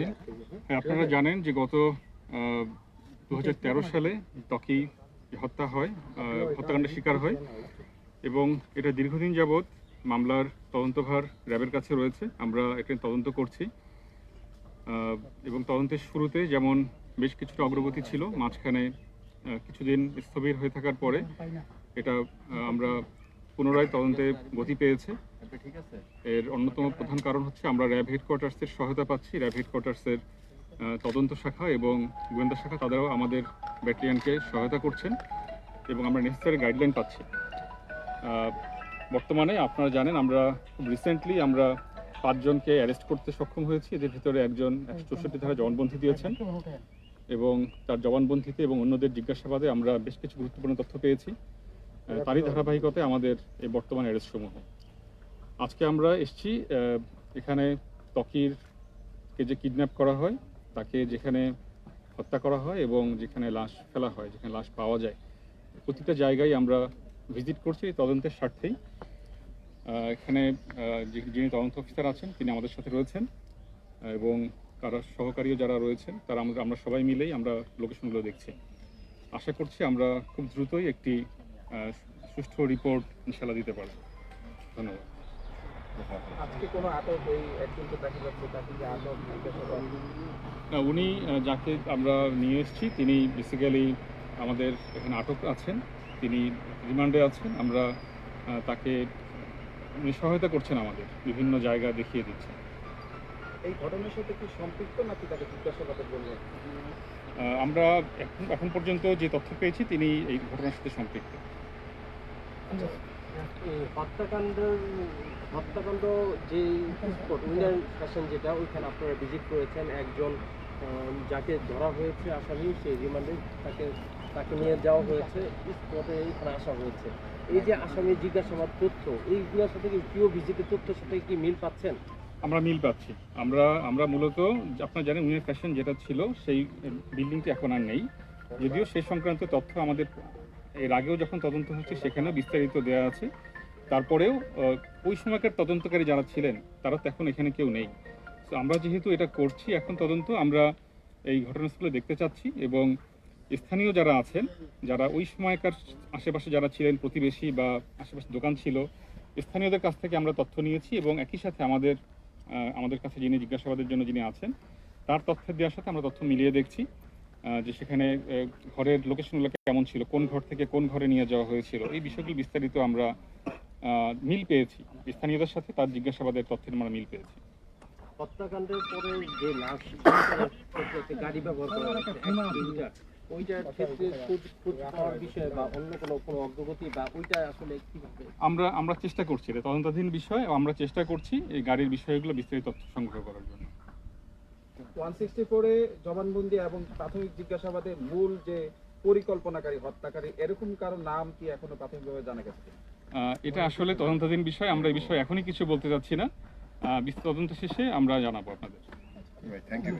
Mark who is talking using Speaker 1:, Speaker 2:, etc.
Speaker 1: রহিম হ্যাঁ, আপনারা জানেন যে গত দু হাজার তেরো সালে ত্বকি হত্যা হয় হত্যাকাণ্ডের শিকার হয়। এবং এটা দীর্ঘদিন যাবৎ মামলার তদন্তভার র্যাবের কাছে রয়েছে। আমরা এটা তদন্ত করছি। এবং তদন্তের শুরুতে যেমন বেশ কিছুটা অগ্রগতি ছিল মাঝখানে কিছুদিন স্থবির হয়ে থাকার পরে এটা আমরা পুনরায় তদন্তে গতি পেয়েছে। এর অন্যতম প্রধান কারণ হচ্ছে আমরা র্যাব হেডকোয়ার্টার্সের সহায়তা পাচ্ছি। র্যাব হেডকোয়ার্টার্সের তদন্ত শাখা এবং গোয়েন্দা শাখা তাদেরও আমাদের ব্যাটালিয়নকে সহায়তা করছেন এবং আমরা নেসেসারি গাইডলাইন পাচ্ছি। বর্তমানে আপনারা জানেন আমরা রিসেন্টলি আমরা পাঁচজনকে অ্যারেস্ট করতে সক্ষম হয়েছি। এদের ভিতরে একজন একশো চৌষট্টি ধারা জবানবন্দি দিয়েছেন এবং তার জবানবন্দিতে এবং অন্যদের জিজ্ঞাসাবাদে আমরা বেশ কিছু গুরুত্বপূর্ণ তথ্য পেয়েছি। তারই ধারাবাহিকতায় আমাদের এই বর্তমান অ্যারেস্ট সমূহ আজকে আমরা এসছি এখানে ত্বকির কে যে কিডন্যাপ করা হয় তাকে যেখানে হত্যা করা হয় এবং যেখানে লাশ ফেলা হয় যেখানে লাশ পাওয়া যায় প্রতিটা জায়গায় আমরা ভিজিট করছি এই তদন্তের স্বার্থেই। এখানে যিনি তদন্ত অফিসার আছেন তিনি আমাদের সাথে রয়েছেন এবং তারা সহকারীও যারা রয়েছেন তারা আমরা সবাই মিলেই আমরা লোকেশনগুলো দেখছি। আশা করছি আমরা খুব দ্রুতই একটি সুষ্ঠু রিপোর্ট ইনশাল্লাহ দিতে পারব। ধন্যবাদ।
Speaker 2: আজকে কোনো আটক ওই একজনকে দেখা যাচ্ছে তাকে যে আটক
Speaker 1: না উনি যাকে আমরা নিয়ে এসেছি তিনি বেসিক্যালি আমাদের এখানে আটক আছেন তিনি রিমান্ডে আছেন আমরা তাকে উনি সহায়তা করছেন আমাদের বিভিন্ন জায়গা দেখিয়ে দিচ্ছেন।
Speaker 2: এই ঘটনার সাথে কি সম্পৃক্ত নাকি তাকে জিজ্ঞাসাবাদের জন্য?
Speaker 1: আমরা এখন এখন পর্যন্ত যে তথ্য পেয়েছি তিনি এই ঘটনার সাথে সম্পৃক্ত।
Speaker 3: হত্যাকাণ্ডের, হত্যাকাণ্ড যে স্পট উইনার ফ্যাশন যেটা, ওইখানে আপনারা ভিজিট করেছেন। একজন যাকে ধরা হয়েছে আসামি, সেই রিমান্ডে তাকে তাকে নিয়ে যাওয়া হয়েছে। স্পটে এখানে আসা হয়েছে। এই যে আসামি জিজ্ঞাসাবাদ তথ্য এইগুলোর সাথে কি প্রিয় ভিজিটের তথ্যের সাথে কি মিল পাচ্ছেন?
Speaker 1: আমরা মিল পাচ্ছি। আমরা আমরা মূলত, আপনার জানেন উইনের ফ্যাশন যেটা ছিল, সেই বিল্ডিংটি এখন আর নেই। যদিও সেই সংক্রান্ত তথ্য আমাদের এর আগেও যখন তদন্ত হচ্ছে, সেখানেও বিস্তারিত দেওয়া আছে। তারপরেও ওই সময়কার তদন্তকারী যারা ছিলেন, তারা তো এখন এখানে কেউ নেই। তো আমরা যেহেতু এটা করছি, এখন তদন্ত আমরা এই ঘটনাস্থলে দেখতে চাচ্ছি এবং স্থানীয় যারা আছেন, যারা ওই সময়কার আশেপাশে যারা ছিলেন, প্রতিবেশী বা আশেপাশে দোকান ছিল, স্থানীয়দের কাছ থেকে আমরা তথ্য নিয়েছি এবং একই সাথে আমাদের আমাদের কাছে যিনি জিজ্ঞাসাবাদের জন্য যিনি আছেন, তার তথ্যের দেওয়ার সাথে আমরা তথ্য মিলিয়ে দেখছি। যে সেখানে ঘরের লোকেশনগুলো কেমন ছিল কোন ঘর থেকে কোন ঘরে নিয়ে যাওয়া হয়েছিল এই বিষয়গুলো বিস্তারিত আমরা মিল পেয়েছি। স্থানীয়দের সাথে তার জিজ্ঞাসাবাদের তথ্যের আমরা মিল পেয়েছি।
Speaker 3: হত্যাকাণ্ডের পরে যে লাশ গাড়ি ব্যবহার করা হচ্ছে ওইটা ওইটার ক্ষেত্রে খোঁজ খোঁজ পাওয়ার বিষয়ে বা অন্য কোনো কোনো অগ্রগতি বা ওইটা আসলে কীভাবে?
Speaker 1: আমরা আমরা চেষ্টা করছি এটা তদন্তাধীন বিষয় আমরা চেষ্টা করছি এই গাড়ির বিষয়গুলো বিস্তারিত তথ্য সংগ্রহ করার জন্য।
Speaker 2: ওয়ান সিক্সটি ফোরে জবানবন্দি এবং প্রাথমিক জিজ্ঞাসাবাদে মূল যে পরিকল্পনাকারী হত্যাকারী এরকম কারও নাম কি এখনও প্রাথমিকভাবে জানা গেছে
Speaker 1: আহ, এটা আসলে তদন্তাধীন বিষয় আমরা এই বিষয়ে এখনই কিছু বলতে চাচ্ছি না। আহ, বিস্তারিত তদন্ত শেষে আমরা জানাব আপনাদের।
Speaker 4: Thank you.